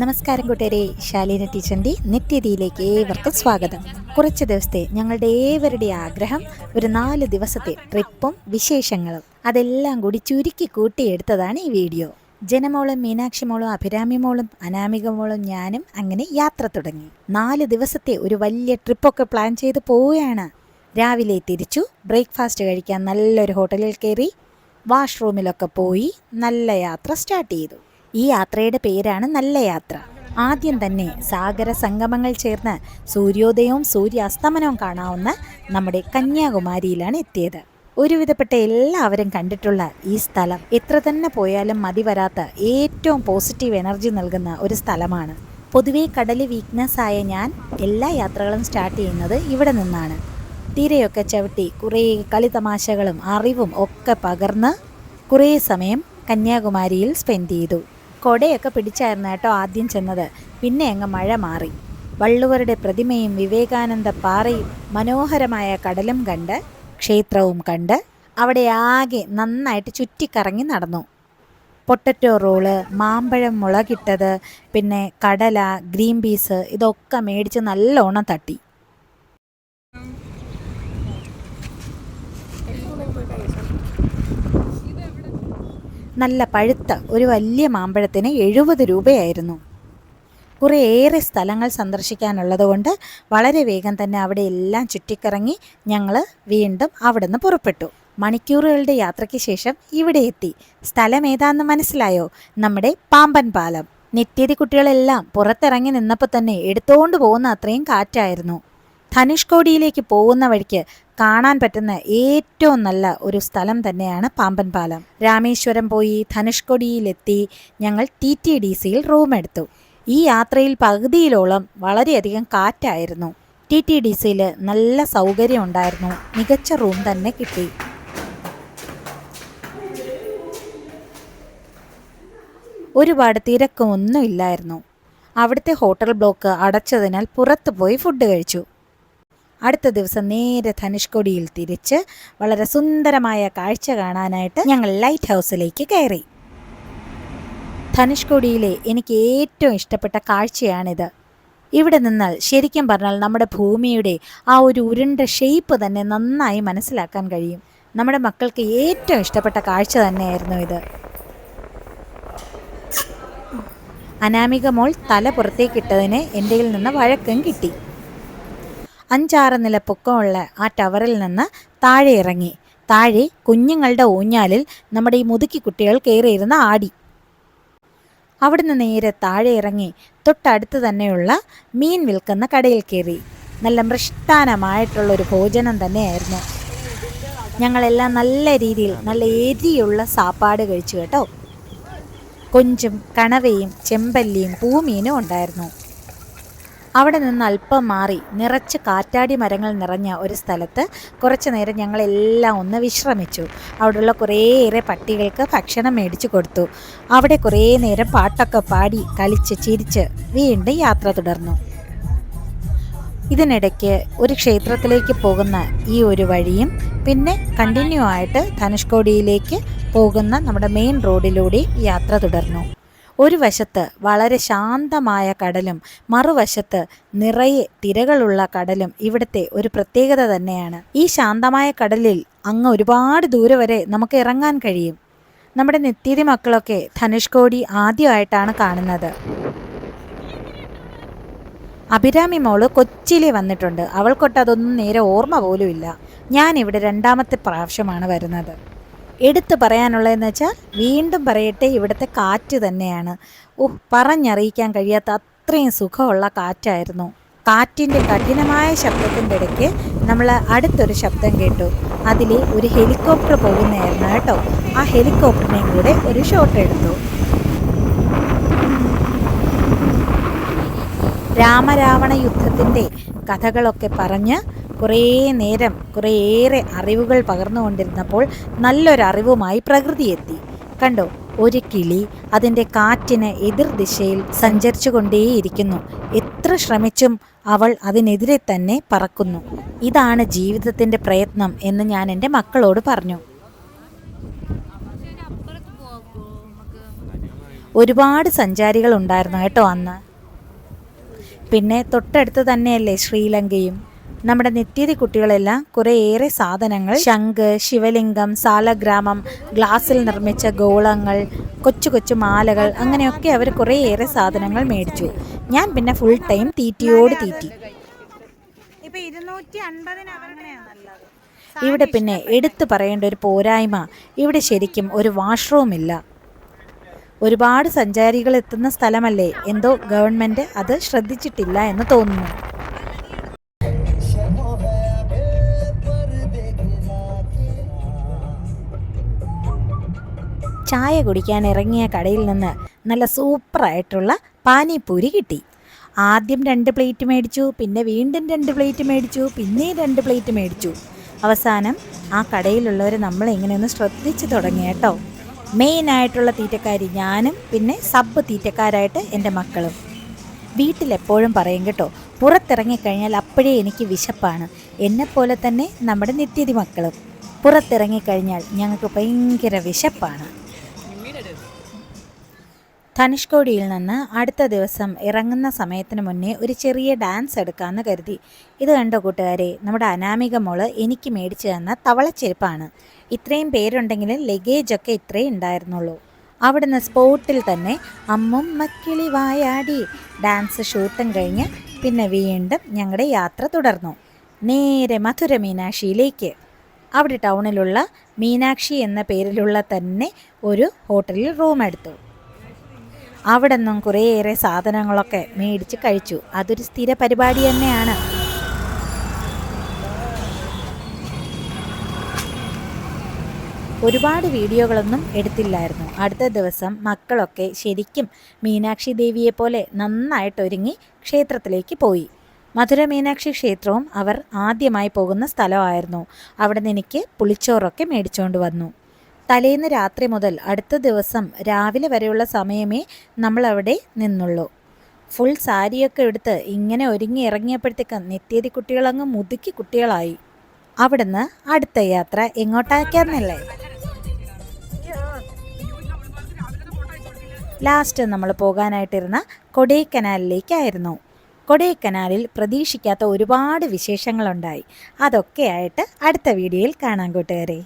നമസ്കാരം കൂട്ടുകാരെ ശാലീന ടീച്ചറിന്റെ നിത്യതിയിലേക്ക് ഏവർക്കും സ്വാഗതം. കുറച്ച് ദിവസത്തെ ഞങ്ങളുടെ ഏവരുടെ ആഗ്രഹം ഒരു നാല് ദിവസത്തെ ട്രിപ്പും വിശേഷങ്ങളും. അതെല്ലാം കൂടി ചുരുക്കി കൂട്ടിയെടുത്തതാണ് ഈ വീഡിയോ. ജനമോളും മീനാക്ഷി മോളും അഭിരാമി മോളും അനാമിക മോളും ഞാനും അങ്ങനെ യാത്ര തുടങ്ങി. നാല് ദിവസത്തെ ഒരു വലിയ ട്രിപ്പൊക്കെ പ്ലാൻ ചെയ്ത് പോവുകയാണ്. രാവിലെ തിരിച്ചു ബ്രേക്ക്ഫാസ്റ്റ് കഴിക്കാൻ നല്ലൊരു ഹോട്ടലിൽ കയറി വാഷ്റൂമിലൊക്കെ പോയി നല്ല യാത്ര സ്റ്റാർട്ട് ചെയ്തു. ഈ യാത്രയുടെ പേരാണ് നല്ല യാത്ര. ആദ്യം തന്നെ സാഗര സംഗമങ്ങൾ ചേർന്ന് സൂര്യോദയവും സൂര്യാസ്തമനവും കാണാവുന്ന നമ്മുടെ കന്യാകുമാരിയിലാണ് എത്തിയത്. ഒരുവിധപ്പെട്ട എല്ലാവരും കണ്ടിട്ടുള്ള ഈ സ്ഥലം എത്ര തന്നെ പോയാലും മതി വരാത്ത ഏറ്റവും പോസിറ്റീവ് എനർജി നൽകുന്ന ഒരു സ്ഥലമാണ്. പൊതുവേ കടൽ വീക്ക്നെസ് ആയ ഞാൻ എല്ലാ യാത്രകളും സ്റ്റാർട്ട് ചെയ്യുന്നത് ഇവിടെ നിന്നാണ്. തീരെയൊക്കെ ചവിട്ടി കുറേ കളിതമാശകളും അറിവും ഒക്കെ പകർന്ന് കുറേ സമയം കന്യാകുമാരിയിൽ സ്പെൻഡ് ചെയ്തു. കൊടയൊക്കെ പിടിച്ചായിരുന്നു കേട്ടോ ആദ്യം ചെന്നത്. പിന്നെ അങ്ങ് മഴ മാറി. വള്ളുവരുടെ പ്രതിമയും വിവേകാനന്ദ പാറയും മനോഹരമായ കടലും കണ്ട് ക്ഷേത്രവും കണ്ട് അവിടെ ആകെ നന്നായിട്ട് ചുറ്റിക്കറങ്ങി നടന്നു. പൊട്ടറ്റോ റോൾ മാമ്പഴം മുളകിട്ടത് പിന്നെ കടല ഗ്രീൻ പീസ് ഇതൊക്കെ മേടിച്ച് നല്ലോണം തട്ടി. നല്ല പഴുത്ത ഒരു വലിയ മാമ്പഴത്തിന് എഴുപത് രൂപയായിരുന്നു. കുറേയേറെ സ്ഥലങ്ങൾ സന്ദർശിക്കാനുള്ളതുകൊണ്ട് വളരെ വേഗം തന്നെ അവിടെ എല്ലാം ചുറ്റിക്കറങ്ങി ഞങ്ങൾ വീണ്ടും അവിടുന്ന് പുറപ്പെട്ടു. മണിക്കൂറുകളുടെ യാത്രയ്ക്ക് ശേഷം ഇവിടെ എത്തി. സ്ഥലം ഏതാണെന്ന് മനസ്സിലായോ? നമ്മുടെ പാമ്പൻ പാലം നിത്യതി കുട്ടികളെല്ലാം പുറത്തിറങ്ങി നിന്നപ്പോൾ തന്നെ എടുത്തുകൊണ്ട് പോകുന്ന അത്രയും കാറ്റായിരുന്നു. ധനുഷ്കോടിയിലേക്ക് പോകുന്ന വഴിക്ക് കാണാൻ പറ്റുന്ന ഏറ്റവും നല്ല ഒരു സ്ഥലം തന്നെയാണ് പാമ്പൻ പാലം രാമേശ്വരം പോയി ധനുഷ്കോടിയിലെത്തി ഞങ്ങൾ ടി ടി ഡി സിയിൽ റൂം എടുത്തു. ഈ യാത്രയിൽ പകുതിയിലോളം വളരെയധികം കാറ്റായിരുന്നു. ടി ടി ഡി സിയിൽ നല്ല സൗകര്യം ഉണ്ടായിരുന്നു. മികച്ച റൂം തന്നെ കിട്ടി. ഒരുപാട് തിരക്കും ഒന്നും ഇല്ലായിരുന്നു. അവിടുത്തെ ഹോട്ടൽ ബ്ലോക്ക് അടച്ചതിനാൽ പുറത്തു പോയി ഫുഡ് കഴിച്ചു. അടുത്ത ദിവസം നേരെ ധനുഷ്കോടിയിൽ തിരിച്ച് വളരെ സുന്ദരമായ കാഴ്ച കാണാനായിട്ട് ഞങ്ങൾ ലൈറ്റ് ഹൗസിലേക്ക് കയറി. ധനുഷ്കോടിയിലെ എനിക്ക് ഏറ്റവും ഇഷ്ടപ്പെട്ട കാഴ്ചയാണിത്. ഇവിടെ നിന്നാൽ ശരിക്കും പറഞ്ഞാൽ നമ്മുടെ ഭൂമിയുടെ ആ ഒരു ഉരുണ്ട ഷേപ്പ് തന്നെ നന്നായി മനസ്സിലാക്കാൻ കഴിയും. നമ്മുടെ മക്കൾക്ക് ഏറ്റവും ഇഷ്ടപ്പെട്ട കാഴ്ച തന്നെയായിരുന്നു ഇത്. അനാമിക മോൾ തല പുറത്തേക്കിട്ടതിന് എന്റെ നിന്ന് വഴക്കം കിട്ടി. അഞ്ചാറ് നില പൊക്കമുള്ള ആ ടവറിൽ നിന്ന് താഴെ ഇറങ്ങി. താഴെ കുഞ്ഞുങ്ങളുടെ ഊഞ്ഞാലിൽ നമ്മുടെ ഈ മുതുക്കി കുട്ടികൾ കയറിയിരുന്ന ആടി. അവിടുന്ന് നേരെ താഴെ ഇറങ്ങി തൊട്ടടുത്ത് തന്നെയുള്ള മീൻ വിൽക്കുന്ന കടയിൽ കയറി. നല്ല മൃഷ്ടാനമായിട്ടുള്ളൊരു ഭോജനം തന്നെയായിരുന്നു. ഞങ്ങളെല്ലാം നല്ല രീതിയിൽ നല്ല എരിയുള്ള സാപ്പാട് കഴിച്ചു കേട്ടോ. കൊഞ്ചും കണവയും ചെമ്പല്ലിയും പൂമീനും ഉണ്ടായിരുന്നു. അവിടെ നിന്ന് അല്പം മാറി നിറച്ച് കാറ്റാടി മരങ്ങൾ നിറഞ്ഞ ഒരു സ്ഥലത്ത് കുറച്ച് നേരം ഞങ്ങളെല്ലാം ഒന്ന് വിശ്രമിച്ചു. അവിടെയുള്ള കുറേയേറെ പട്ടികൾക്ക് ഭക്ഷണം മേടിച്ചു കൊടുത്തു. അവിടെ കുറേ നേരം പാട്ടൊക്കെ പാടി കളിച്ച് ചിരിച്ച് വീണ്ടും യാത്ര തുടർന്നു. ഇതിനിടയ്ക്ക് ഒരു ക്ഷേത്രത്തിലേക്ക് പോകുന്ന ഈ ഒരു വഴിയും പിന്നെ കണ്ടിന്യൂ ആയിട്ട് ധനുഷ്കോടിയിലേക്ക് പോകുന്ന നമ്മുടെ മെയിൻ റോഡിലൂടെ യാത്ര തുടർന്നു. ഒരു വശത്ത് വളരെ ശാന്തമായ കടലും മറുവശത്ത് നിറയെ തിരകളുള്ള കടലും ഇവിടുത്തെ ഒരു പ്രത്യേകത തന്നെയാണ്. ഈ ശാന്തമായ കടലിൽ അങ്ങ് ഒരുപാട് ദൂരെ വരെ നമുക്ക് ഇറങ്ങാൻ കഴിയും. നമ്മുടെ നിത്യതി മക്കളൊക്കെ ധനുഷ്കോടി ആദ്യമായിട്ടാണ് കാണുന്നത്. അഭിരാമി മോൾ കൊച്ചിയിലെ വന്നിട്ടുണ്ട്. അവൾക്കൊട്ട് അതൊന്നും നേരെ ഓർമ്മ പോലുമില്ല. ഇവിടെ രണ്ടാമത്തെ പ്രാവശ്യമാണ് വരുന്നത്. എടുത്തു പറയാനുള്ളതെന്ന് വെച്ചാൽ വീണ്ടും പറയട്ടെ ഇവിടുത്തെ കാറ്റ് തന്നെയാണ്. ഓഹ് പറഞ്ഞറിയിക്കാൻ കഴിയാത്ത അത്രയും സുഖമുള്ള കാറ്റായിരുന്നു. കാറ്റിന്റെ കഠിനമായ ശബ്ദത്തിന്റെ ഇടയ്ക്ക് നമ്മൾ അടുത്തൊരു ശബ്ദം കേട്ടു. അതിൽ ഒരു ഹെലികോപ്റ്റർ പോകുന്നതായിരുന്നു കേട്ടോ. ആ ഹെലികോപ്റ്ററിനെയും കൂടെ ഒരു ഷോട്ട് എടുത്തു. രാമരാവണ യുദ്ധത്തിന്റെ കഥകളൊക്കെ പറഞ്ഞ് കുറേ നേരം കുറേയേറെ അറിവുകൾ പകർന്നുകൊണ്ടിരുന്നപ്പോൾ നല്ലൊരറിവുമായി പ്രകൃതിയെത്തി കണ്ടോ ഒരു കിളി അതിന്റെ കാറ്റിന് എതിർ ദിശയിൽ സഞ്ചരിച്ചു കൊണ്ടേയിരിക്കുന്നു എത്ര ശ്രമിച്ചും അവൾ അതിനെതിരെ തന്നെ പറക്കുന്നു. ഇതാണ് ജീവിതത്തിന്റെ പ്രയത്നം എന്ന് ഞാൻ എന്റെ മക്കളോട് പറഞ്ഞു. ഒരുപാട് സഞ്ചാരികൾ ഉണ്ടായിരുന്നു കേട്ടോ അന്ന്. പിന്നെ തൊട്ടടുത്ത് തന്നെയല്ലേ ശ്രീലങ്കയും? നമ്മുടെ നിത്യതി കുട്ടികളെല്ലാം കുറേയേറെ സാധനങ്ങൾ ശംഖ് ശിവലിംഗം സാലഗ്രാമം ഗ്ലാസ്സിൽ നിർമ്മിച്ച ഗോളങ്ങൾ കൊച്ചു കൊച്ചു മാലകൾ അങ്ങനെയൊക്കെ അവർ കുറേയേറെ സാധനങ്ങൾ മേടിച്ചു. ഞാൻ പിന്നെ ഫുൾ ടൈം തീറ്റിയോട് തീറ്റി. ഇവിടെ പിന്നെ എടുത്തു പറയേണ്ട ഒരു പോരായ്മ. ഇവിടെ ശരിക്കും ഒരു വാഷ്റൂം ഇല്ല. ഒരുപാട് സഞ്ചാരികൾ എത്തുന്ന സ്ഥലമല്ലേ? എന്തോ ഗവൺമെന്റ് അത് ശ്രദ്ധിച്ചിട്ടില്ല എന്ന് തോന്നുന്നു. ചായ കുടിക്കാൻ ഇറങ്ങിയ കടയിൽ നിന്ന് നല്ല സൂപ്പറായിട്ടുള്ള പാനിപ്പൂരി കിട്ടി. ആദ്യം രണ്ട് പ്ലേറ്റ് മേടിച്ചു പിന്നെ വീണ്ടും രണ്ട് പ്ലേറ്റ് മേടിച്ചു പിന്നെയും രണ്ട് പ്ലേറ്റ് മേടിച്ചു. അവസാനം ആ കടയിലുള്ളവർ നമ്മളെ ഇങ്ങനെ ശ്രദ്ധിച്ചു തുടങ്ങി കേട്ടോ. മെയിനായിട്ടുള്ള തീറ്റക്കാരി ഞാനും പിന്നെ സബ് തീറ്റക്കാരായിട്ട് എന്റെ മക്കളും. വീട്ടിലെപ്പോഴും പറയും കേട്ടോ പുറത്തിറങ്ങിക്കഴിഞ്ഞാൽ അപ്പോഴേ എനിക്ക് വിശപ്പാണ്. എന്നെപ്പോലെ തന്നെ നമ്മുടെ നിത്യതി മക്കളും. പുറത്തിറങ്ങിക്കഴിഞ്ഞാൽ ഞങ്ങൾക്ക് ഭയങ്കര വിശപ്പാണ്. ധനുഷ്കോടിയിൽ നിന്ന് അടുത്ത ദിവസം ഇറങ്ങുന്ന സമയത്തിന് മുന്നേ ഒരു ചെറിയ ഡാൻസ് എടുക്കാമെന്ന് കരുതി. ഇത് കണ്ട കൂട്ടുകാരെ നമ്മുടെ അനാമിക മോൾ എനിക്ക് മേടിച്ചു തന്ന തവളച്ചെരുപ്പാണ്. ഇത്രയും പേരുണ്ടെങ്കിലും ലഗേജൊക്കെ ഇത്രേ ഉണ്ടായിരുന്നുള്ളൂ. അവിടുന്ന് സ്പോട്ടിൽ തന്നെ അമ്മും മക്കിളി വായാടി. ഡാൻസ് ഷൂട്ടും കഴിഞ്ഞ് പിന്നെ വീണ്ടും ഞങ്ങളുടെ യാത്ര തുടർന്നു. നേരെ മധുര മീനാക്ഷിയിലേക്ക്. അവിടെ ടൗണിലുള്ള മീനാക്ഷി എന്ന പേരിലുള്ള തന്നെ ഒരു ഹോട്ടലിൽ റൂം എടുത്തു. അവിടെ നിന്നും കുറേയേറെ സാധനങ്ങളൊക്കെ മേടിച്ച് കഴിച്ചു. അതൊരു സ്ഥിര പരിപാടി തന്നെയാണ്. ഒരുപാട് വീഡിയോകളൊന്നും എടുത്തില്ലായിരുന്നു. അടുത്ത ദിവസം മക്കളൊക്കെ ശരിക്കും മീനാക്ഷി ദേവിയെ പോലെ നന്നായിട്ട് ഒരുങ്ങി ക്ഷേത്രത്തിലേക്ക് പോയി. മധുര മീനാക്ഷി ക്ഷേത്രവും അവർ ആദ്യമായി പോകുന്ന സ്ഥലമായിരുന്നു. അവിടെ നിന്ന് എനിക്ക് പുളിച്ചോറൊക്കെ മേടിച്ചുകൊണ്ട് വന്നു. തലേന്ന് രാത്രി മുതൽ അടുത്ത ദിവസം രാവിലെ വരെയുള്ള സമയമേ നമ്മൾ അവിടെ നിന്നുള്ളൂ. ഫുൾ സാരിയൊക്കെ എടുത്ത് ഇങ്ങനെ ഒരുങ്ങി ഇറങ്ങിയപ്പോഴത്തേക്ക് നിത്യതി കുട്ടികളങ്ങ് മുതുക്കി കുട്ടികളായി. അവിടുന്ന് അടുത്ത യാത്ര എങ്ങോട്ടാക്കാന്നല്ലേ ലാസ്റ്റ് നമ്മൾ പോകാനായിട്ടിരുന്ന കൊടൈക്കനാലിലേക്കായിരുന്നു. കൊടൈക്കനാലിൽ പ്രതീക്ഷിക്കാത്ത ഒരുപാട് വിശേഷങ്ങളുണ്ടായി. അതൊക്കെയായിട്ട് അടുത്ത വീഡിയോയിൽ കാണാൻ കൂട്ടുകാരെ.